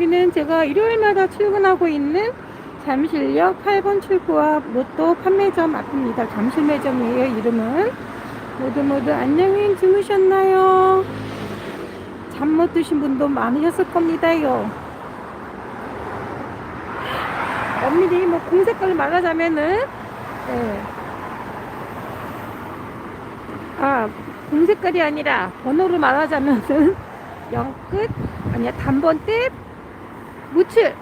여기는 제가 일요일마다 출근하고 있는 잠실역 8번 출구와 로또 판매점 앞입니다. 잠실 매점이에요, 이름은. 모두 모두 안녕히 주무셨나요? 잠 못 드신 분도 많으셨을 겁니다요. 엄밀히 뭐 공색깔을 말하자면은, 예. 아, 공색깔이 아니라 번호로 말하자면은, 영끝, 아니야, 단번대, 무출.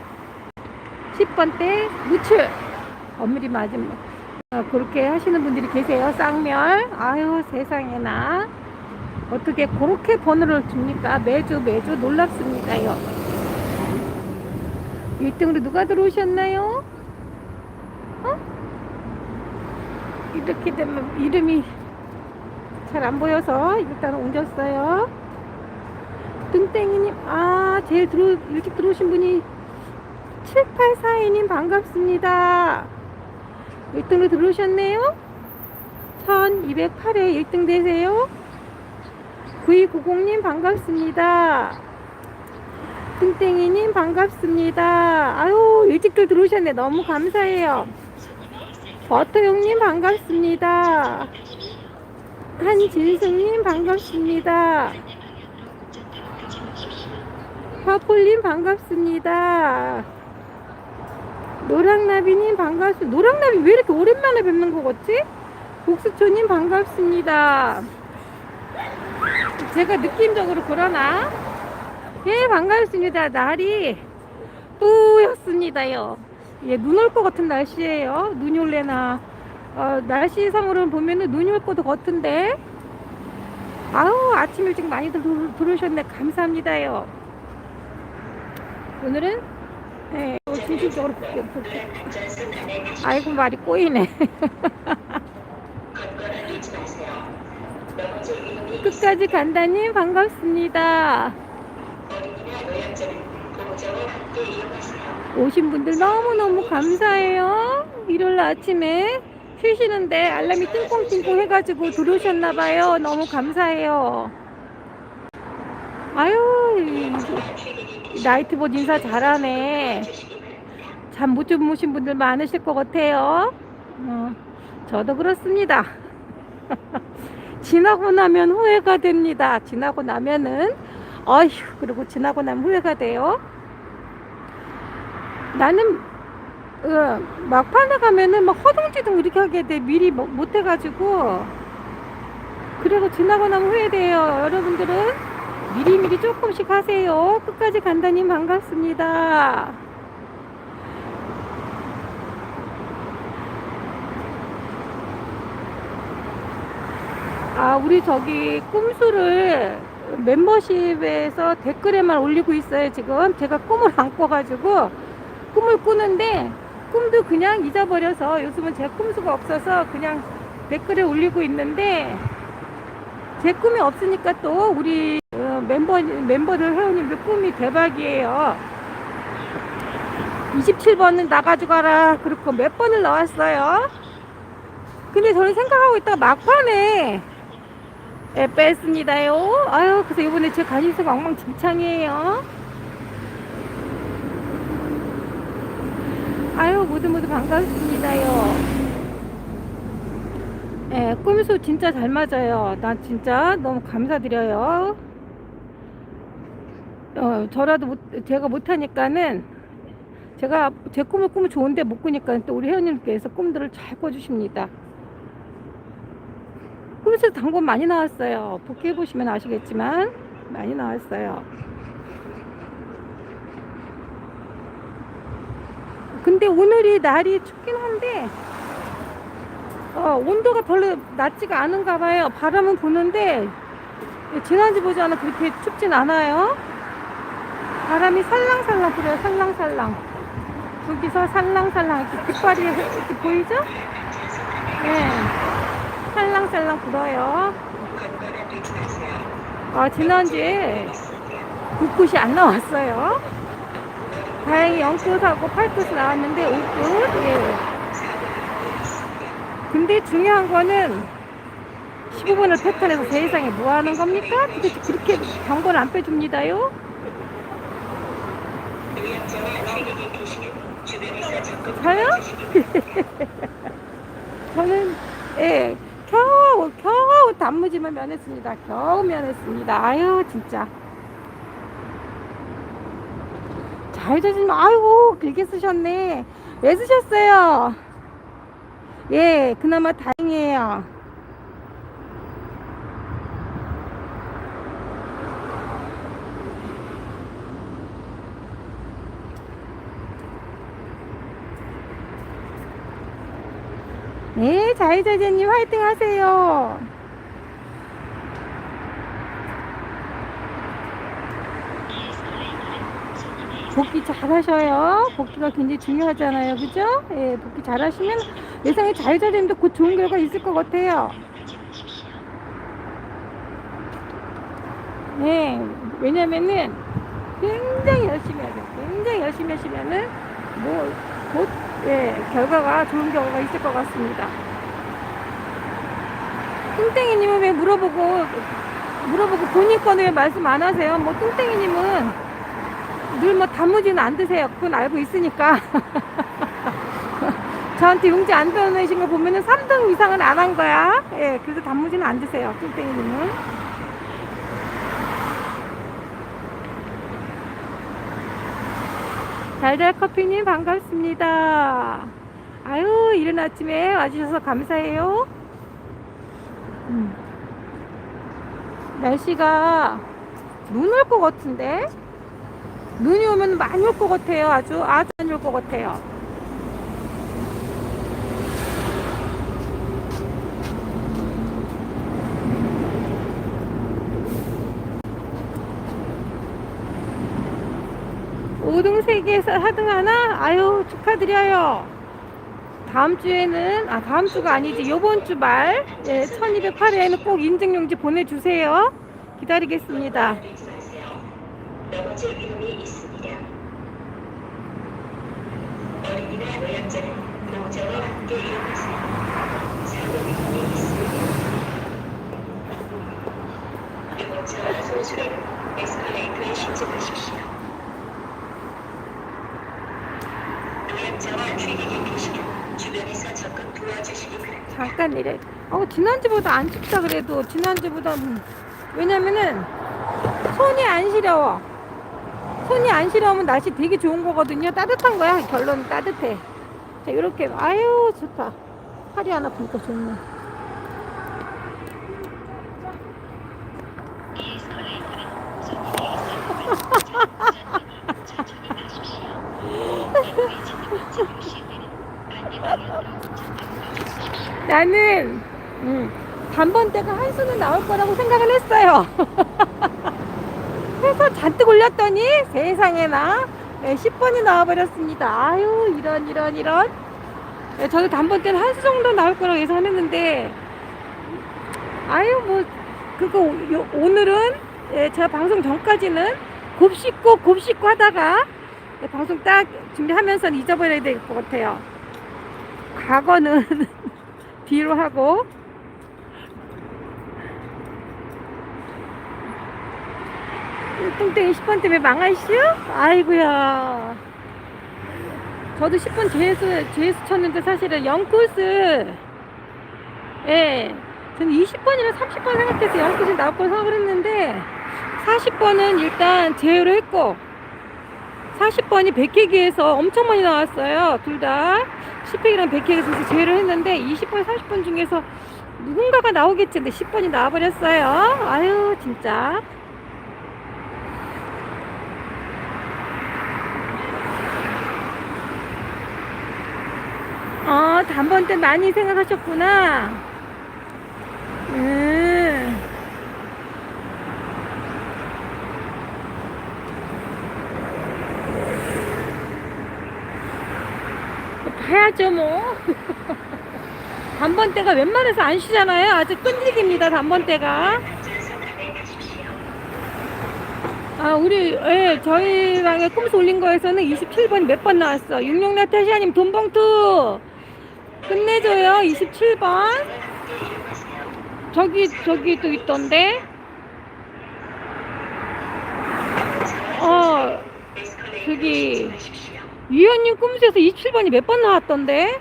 10번대, 무출. 엄밀히 맞으면. 어, 그렇게 하시는 분들이 계세요. 쌍멸. 아유, 세상에나. 어떻게 그렇게 번호를 줍니까? 매주 매주 놀랍습니다요. 1등으로 누가 들어오셨나요? 어? 이렇게 되면 이름이 잘 안 보여서 일단 옮겼어요. 뚱땡이님, 아, 제일 들어, 일찍 들어오신 분이 7842님 반갑습니다. 1등으로 들어오셨네요. 1208회 1등 되세요. 9290님 반갑습니다. 뚱땡이님 반갑습니다. 아유, 일찍들 들어오셨네. 너무 감사해요. 버터용님 반갑습니다. 한진승님 반갑습니다. 파폴님 반갑습니다. 노랑나비님 반갑습니다. 노랑나비 왜 이렇게 오랜만에 뵙는 거 같지? 복수초님 반갑습니다. 제가 느낌적으로 그러나? 예, 반갑습니다. 날이 뿌였습니다요. 예, 눈 올 것 같은 날씨예요. 눈이 올래나. 어, 날씨상으로 보면은 눈이 올 것도 같은데. 아우, 아침 일찍 많이들 들- 들어오셨네. 감사합니다요. 오늘은 네, 어, 진심적으로 볼게요. 볼게요. 아이고 말이 꼬이네. 끝까지 간다님 반갑습니다. 오신 분들 너무너무 감사해요. 일요일 아침에 쉬시는데 알람이 띵콩띵콩 해가지고 들어오셨나봐요. 너무 감사해요. 아유, 이- 나이트봇 인사 잘하네. 잠 못 주무신 분들 많으실 것 같아요. 어, 저도 그렇습니다. 지나고 나면 후회가 됩니다. 지나고 나면은, 어휴, 그리고 지나고 나면 후회가 돼요. 나는, 어, 막판에 가면은 막 허둥지둥 이렇게 하게 돼. 미리 뭐- 못 해가지고. 그리고 지나고 나면 후회돼요. 여러분들은 미리미리 조금씩 하세요. 끝까지 간다님 반갑습니다. 아, 우리 저기 꿈수를 멤버십에서 댓글에만 올리고 있어요, 지금. 제가 꿈을 안 꿔가지고 꿈을 꾸는데 꿈도 그냥 잊어버려서 요즘은 제가 꿈수가 없어서 그냥 댓글에 올리고 있는데 제 꿈이 없으니까 또 우리 어, 멤버, 멤버들 회원님들 꿈이 대박이에요. 27번은 나가지고 가라. 그렇고 몇 번을 나왔어요. 근데 저는 생각하고 있다가 막판에 예, 뺐습니다요. 아유, 그래서 이번에 제 관심사가 엉망진창이에요. 아유, 모두 모두 반갑습니다요. 예, 꿈수 진짜 잘 맞아요. 난 진짜 너무 감사드려요. 어, 저라도 못, 제가 못하니까는 제가 제 꿈을 꾸면 좋은데 못 꾸니까 또 우리 회원님께서 꿈들을 잘 꿔주십니다. 꿈에서 단권 많이 나왔어요. 복귀해 보시면 아시겠지만 많이 나왔어요. 근데 오늘이 날이 춥긴 한데 어, 온도가 별로 낮지가 않은가 봐요. 바람은 부는데 지난주 보지 않아 그렇게 춥진 않아요. 바람이 살랑살랑 불어요. 살랑살랑. 여기서 살랑살랑 이렇게 깃발이 이렇게 보이죠? 네. 살랑살랑 불어요. 아, 지난주에 9끝이 안 나왔어요. 다행히 0끝하고 8끝이 나왔는데 5끝. 예. 근데 중요한 거는 15분을 패턴에서 세상에 뭐 하는 겁니까? 도대체 그렇게 경고를 안 빼줍니다요? 저요? 저는 예 겨우 겨우 단무지만 면했습니다. 겨우 면했습니다. 아유 진짜 잘 되시면 아이고 길게 쓰셨네. 왜 쓰셨어요? 예 그나마 다행이에요. 네, 자이자제님 화이팅 하세요. 복귀 잘 하셔요. 복귀가 굉장히 중요하잖아요. 그죠? 예, 복귀 잘 하시면 예상에 자이자제님도 곧 좋은 결과 있을 것 같아요. 네, 왜냐면은 굉장히 열심히 해야 돼요. 굉장히 열심히 하시면은 뭐, 곧, 예, 결과가 좋은 결과가 있을 것 같습니다. 뚱땡이님은 왜 물어보고, 물어보고 본인 거는 왜 말씀 안 하세요? 뭐, 뚱땡이님은 늘 뭐 단무지는 안 드세요. 그건 알고 있으니까. 저한테 용지 안 보내신 거 보면은 3등 이상은 안 한 거야. 예, 그래서 단무지는 안 드세요. 뚱땡이님은. 달달 커피님 반갑습니다. 아유, 이른 아침에 와주셔서 감사해요. 음. 날씨가 눈 올 것 같은데? 눈이 오면 많이 올 것 같아요. 아주, 아주 많이 올 것 같아요. 오등 세계에서 4등 하나? 아유, 축하드려요. 다음 주에는, 아, 다음 주가 아니지. 요번 주 말, 예, 1208회에는 꼭 인증용지 보내주세요. 기다리겠습니다. 에스컬레이터에 신청하십시오. 노약자와 귀객이 계시면 주변에서 접근 도와주시기 바랍니다. 잠깐 이래. 어, 지난주보다 안 춥다 그래도 지난주보다 음, 왜냐면은 손이 안 시려워. 손이 안 시려우면 날씨 되게 좋은 거거든요. 따뜻한 거야. 결론은 따뜻해. 자, 이렇게 아유 좋다. 팔이 하나 보니까 좋네. 나는 음, 단번대가 한 수는 나올 거라고 생각을 했어요. 해서 잔뜩 올렸더니 세상에나 네, 10번이 나와버렸습니다. 아유 이런 이런 이런. 네, 저도 단번대는 한 수 정도 나올 거라고 예상했는데 아유 뭐 그거 오- 요- 오늘은 예, 제가 방송 전까지는 곱씹고 곱씹고 하다가 예, 방송 딱 준비하면서 잊어버려야 될 것 같아요. 과거는 뒤로 하고. 뚱땡이 10번 때문에 망하시오? 아이고야. 저도 10번 재수, 재수 쳤는데 사실은 0코스. 예. 저는 20번이랑 30번 생각해서 0코스 나올 걸 생각을 했는데 40번은 일단 제외로 했고 40번이 100회기에서 엄청 많이 나왔어요. 둘 다. 10회기랑 100회기에서 제외를 했는데 20번, 40번 중에서 누군가가 나오겠지. 근데 10번이 나와버렸어요. 아유, 진짜. 어, 단번 때 많이 생각하셨구나. 음. 봐야죠 뭐? 단번대가 웬만해서 안 쉬잖아요. 아주 끈질깁니다 단번대가. 아 우리 예, 저희 방에 꼼수 올린 거에서는 27번이 몇 번 나왔어? 66 나타시아님 돈봉투! 끝내줘요 27번 함께 이용하세요. 저기 저기 또 있던데? 어 저기 위원님 꿈수에서 27번이 몇 번 나왔던데?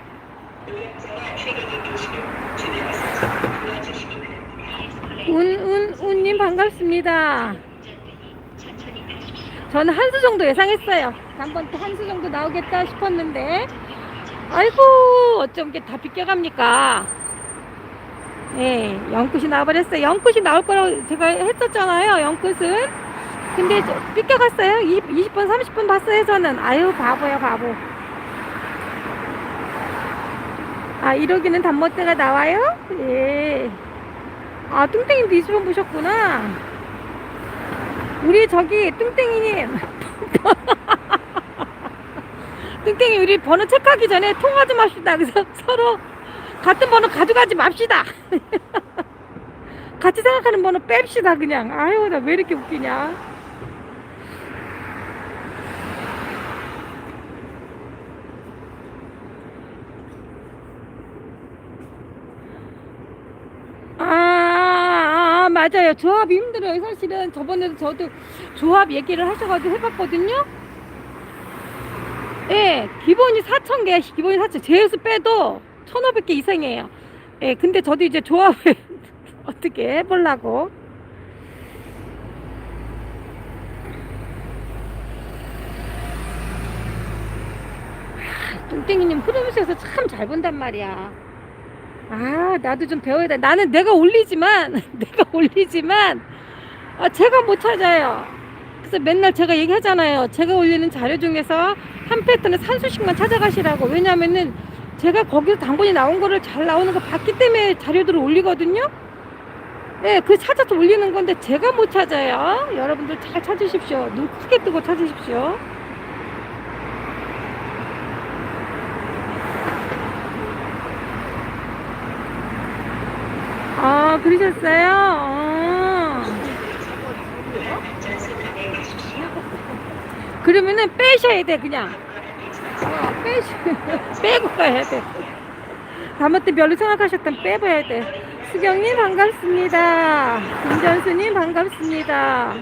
운, 운, 운님 반갑습니다. 저는 한 수 정도 예상했어요. 한번 또 한 수 정도 나오겠다 싶었는데, 아이고, 어쩜 이게 다 비껴갑니까? 예, 연끝이 나와버렸어요. 연끝이 나올 거라고 제가 했었잖아요, 연끝은. 근데 저 삐껴갔어요. 20, 20번, 30번 봤어요, 저는. 아유, 바보야, 바보. 아, 이러기는 단멋대가 나와요? 예. 아, 뚱땡이도 20번 보셨구나. 우리 저기 뚱땡이님. 뚱땡이 우리 번호 체크하기 전에 통화 좀 합시다. 그래서 서로 같은 번호 가져가지 맙시다. 같이 생각하는 번호 뺍시다, 그냥. 아유, 나 왜 이렇게 웃기냐. 아, 아, 아, 맞아요. 조합이 힘들어요. 사실은 저번에도 저도 조합 얘기를 하셔가지고 해봤거든요. 예, 기본이 4,000개, 기본이 4,000, 제수 빼도 1,500개 이상이에요. 예, 근데 저도 이제 조합을 어떻게 해보려고. 아, 뚱땡이님 흐름에서 참 잘 본단 말이야. 아, 나도 좀 배워야 돼. 나는 내가 올리지만, 내가 올리지만, 아, 제가 못 찾아요. 그래서 맨날 제가 얘기하잖아요. 제가 올리는 자료 중에서 한 패턴에 산수씩만 찾아가시라고. 왜냐면은 제가 거기서 당번이 나온 거를 잘 나오는 거 봤기 때문에 자료들을 올리거든요. 네, 그 찾아서 올리는 건데 제가 못 찾아요. 여러분들 잘 찾으십시오. 눈 크게 뜨고 찾으십시오. 아, 그러셨어요? 어. 그러면은 빼셔야 돼, 그냥. 어, 빼시, 빼고 가야 돼. 때 별로 생각하셨던 빼봐야 돼. 수경님 반갑습니다. 김전수님 반갑습니다.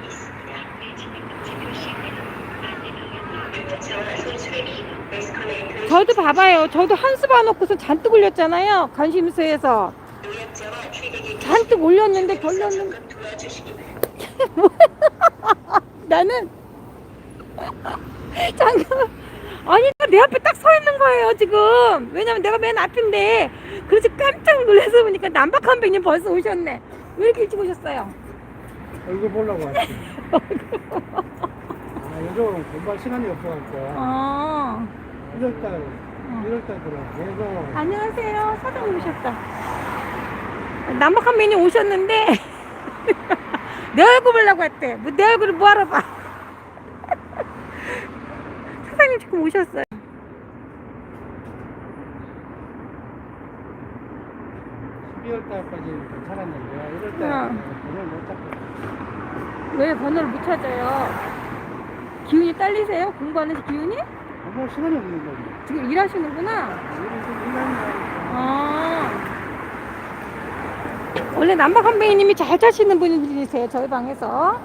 저도 봐봐요. 저도 한수 봐놓고서 잔뜩 올렸잖아요. 관심수에서. 잔뜩 올렸는데 결론은. 나는 잠깐 아니 내 앞에 딱 서 있는 거예요 지금 왜냐면 내가 맨 앞인데 그래서 깜짝 놀라서 보니까 남박한 백님 벌써 오셨네 왜 이렇게 일찍 오셨어요? 얼굴 보려고 왔지. 아, 요즘은 공부할 시간이 없어갖고. 어 1월달, 1월달 들어. 계속. 안녕하세요 사장님 오셨다 남박한 백님 오셨는데 내 얼굴 보려고 했대 뭐 내 얼굴을 뭐하러 봐 사장님 지금 오셨어요 12월달까지 괜찮았는데, 1월달 응. 오늘 못 잡고. 왜 번호를 못 찾아요? 기운이 딸리세요? 공부하는 기운이? 공부할 시간이 없는 거지. 지금 일하시는구나. 좀 일하는 아. 원래 남박 선배님이 잘 차시는 분이세요, 저희 방에서.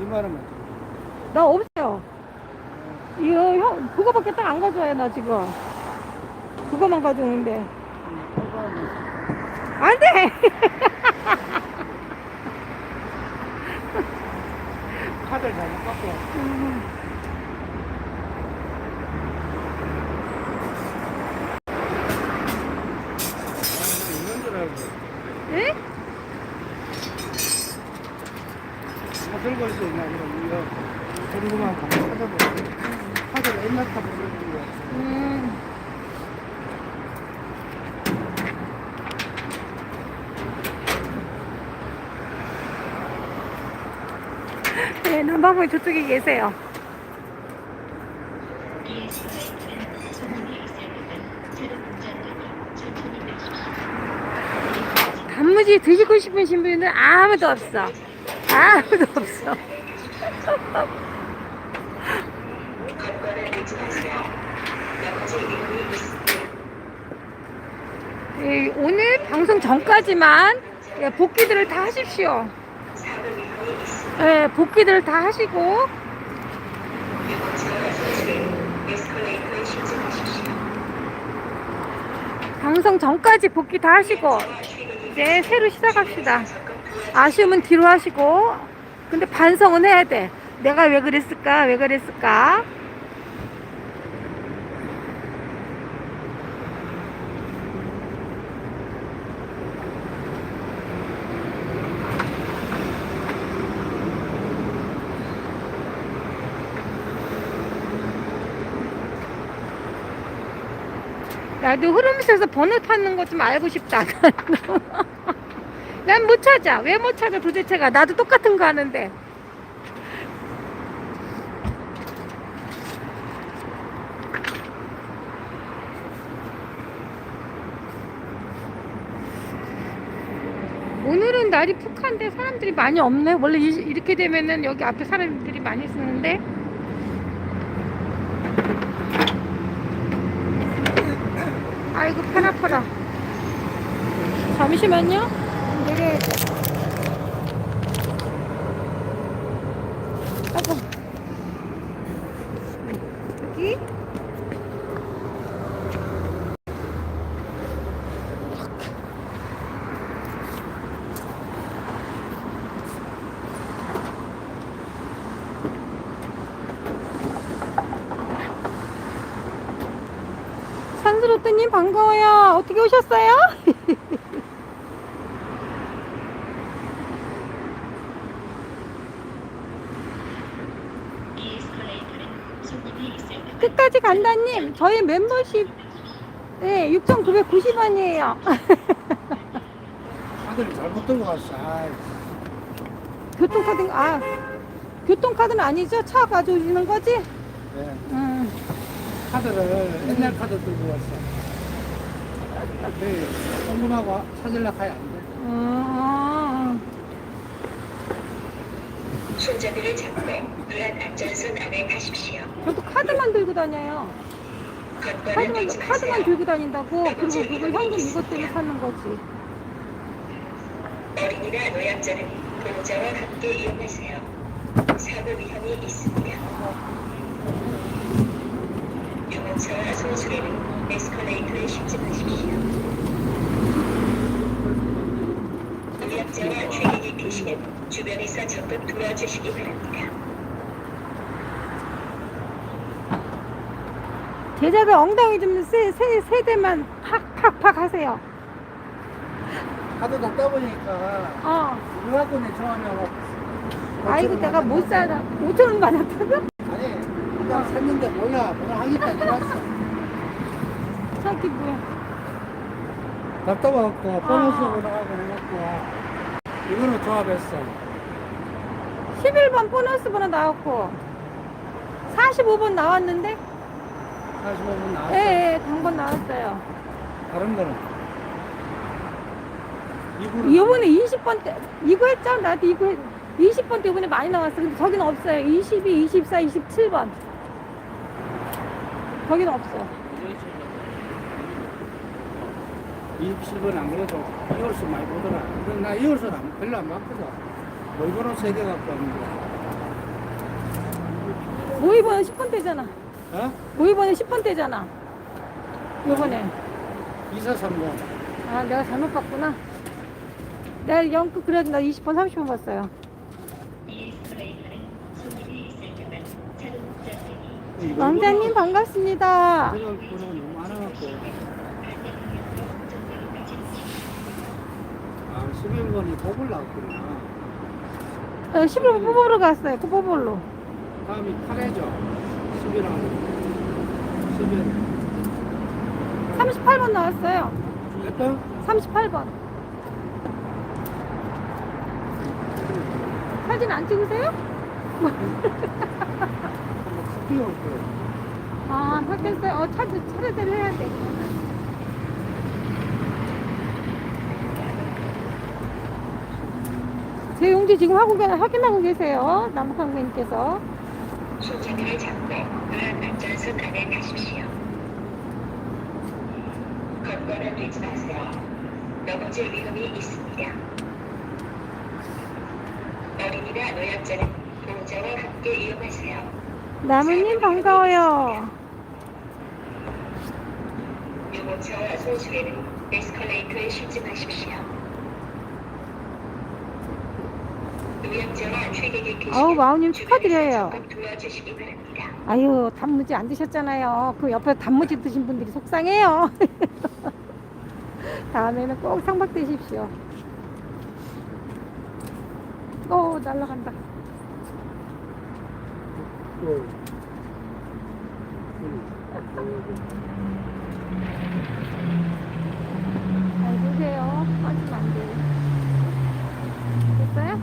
2만원만. 나 없어요. 이거 형, 그거밖에 딱 안 가져와요, 나 지금. 그거만 가져오는데. 안 돼! 카드를 잘못 갖고. 아, 있는 줄 알고. 예? 뭐 들고 있어, 있나, 이거. 이거. 궁금한 거 찾아보고. 카드를 옛날 카드 들고. 음. 네, 남방분 저쪽에 계세요. 단무지 드시고 싶으신 분은 아무도 없어. 아무도 없어. 예, 오늘 방송 전까지만 예, 복귀들을 다 하십시오. 예, 복귀들 다 하시고. 방송 전까지 복귀 다 하시고 이제 새로 시작합시다. 아쉬움은 뒤로 하시고 근데 반성은 해야 돼. 내가 왜 그랬을까? 왜 그랬을까? 나도 흐름에서 번호 타는 거 좀 알고 싶다. 난 못 찾아. 왜 못 찾아 도대체가. 나도 똑같은 거 하는데. 오늘은 날이 푹한데 사람들이 많이 없네. 원래 이- 이렇게 되면은 여기 앞에 사람들이 많이 쓰는데. 아이고 편 아파라. 잠시만요. 내려야 돼. 아이고. 여기. 산스로트님 반가워요. 어떻게 오셨어요? 끝까지 간다님. 저희 멤버십 네, 6,990원이에요. 아들이 잘못 들고 갔어. 아이, 교통카드 아 교통카드는 아니죠? 차 가져오시는 거지? 네. 음. 카드를 옛날 카드 들고 왔어. 네, 현금하고 찾으려고 하야 안 돼. 음. 손잡이를 잡고 무한 안전선 안에 타십시오. 저도 카드만 들고 다녀요. 카드만 카드만 마세요. 들고 다닌다고. 그리고 그거 현금 이것 때문에 사는 거지. 어린이나 노약자는 보호자와 함께 이용하세요. 사고 위험이 있습니다. 유모차와 소수리는 에스컬레이터에 신청하십시오. 노약자와 취객이 계시면 주변에서 적극 도와주시기 바랍니다. 제자들 엉덩이 좀 세, 세, 세 대만 팍팍팍 하세요. 카드 다 떠보니까 어. 갖고 내 좋아하냐고. 아이고 내가 못 살아. 5천 원 받았다고? 아니, 그냥 샀는데 뭐야, 뭐야 하겠다 내놨어. 저기 뭐야. 답답해갖고 아. 보너스로 나가고 해갖고 이거는 조합했어. 11번 보너스 번호 나왔고 45번 나왔는데 45분 나왔어. 예, 예, 당번 나왔어요. 다른 거는 이거는 이번에 20번 때 이거 했죠? 나도 이거 했, 20번 때 이번에 많이 나왔어. 근데 저기는 없어요. 22, 24, 27번. 거기는 없어. 27번 안 그래도 이월수 많이 보더라. 근데 나 이월수 안, 별로 안 맞거든. 월번호 세개 갖고 왔는데. 모의번호 10번 때잖아. 어? 모의번호 10번 때잖아. 요번에. 2430. 아, 내가 잘못 봤구나. 내가 영국 그래도 나 20번, 30번 봤어요. 자동차들이 왕자님 반갑습니다. 그러고 너무 많아갖고. 아, 11번이 복을 나왔구나. 어, 11번 뽑으러 갔어요. 그 뽑으러. 다음이 카레죠. 11하고. 11. 38번 나왔어요. 됐다? 38번. 사진 안 찍으세요? 스피어 올 거예요. 아, 샀겠어요. 어, 차, 차례대로 해야 돼. 제 용지 지금 하고, 계- 확인하고 계세요. 남학생님께서. 손잡이를 잡고 무한 안전선 안에 타십시오. 건강을 잃지 마세요. 넘어질 위험이 있습니다. 어린이나 노약자는 보호자와 함께 이용하세요. 나무님 반가워요. 유모차와 소수에는 에스컬레이터에 실증하십시오. 노약자와 최대기 계시는 아우, 마우님 축하드려요. 아유 단무지 안 드셨잖아요. 그 옆에 단무지 드신 분들이 속상해요. 다음에는 꼭 상박 드십시오. 어 날라간다. 또. 잘 보세요. 빠지면 안 돼요. 됐어요?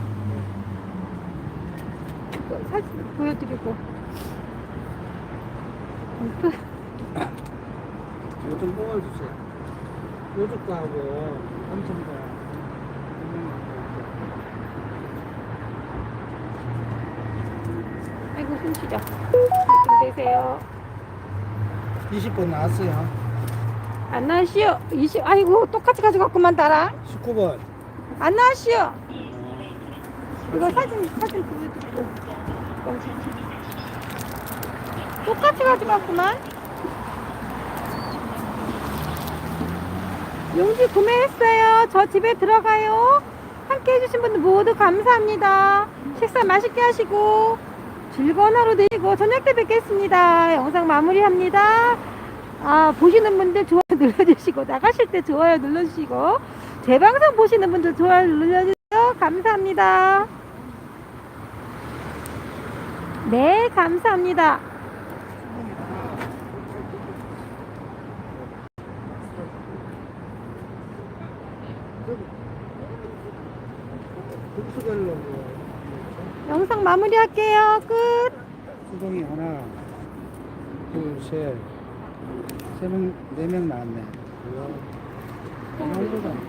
또 사진 보여드리고. 또 요즘 뽑아주세요. 요즘가하고 삼성가. 아이고 숨 쉬죠. 되세요. 20번 나왔어요. 안 나시오. 20 아이고 똑같이 가져갔구만 따라. 19번. 안 나시오. 이거 사진 사진 보여드리고. 똑같이 가져갔구만. 용지 구매했어요. 저 집에 들어가요. 함께 해주신 분들 모두 감사합니다. 식사 맛있게 하시고 즐거운 하루 되시고 저녁 때 뵙겠습니다. 영상 마무리합니다. 아 보시는 분들 좋아요 눌러주시고 나가실 때 좋아요 눌러주시고 제 방송 보시는 분들 좋아요 눌러주세요. 감사합니다. 네 감사합니다. 국수별로 영상 마무리할게요. 끝. 수동이 하나, 둘, 셋, 세 명, 네 명 나왔네. 이 정도다.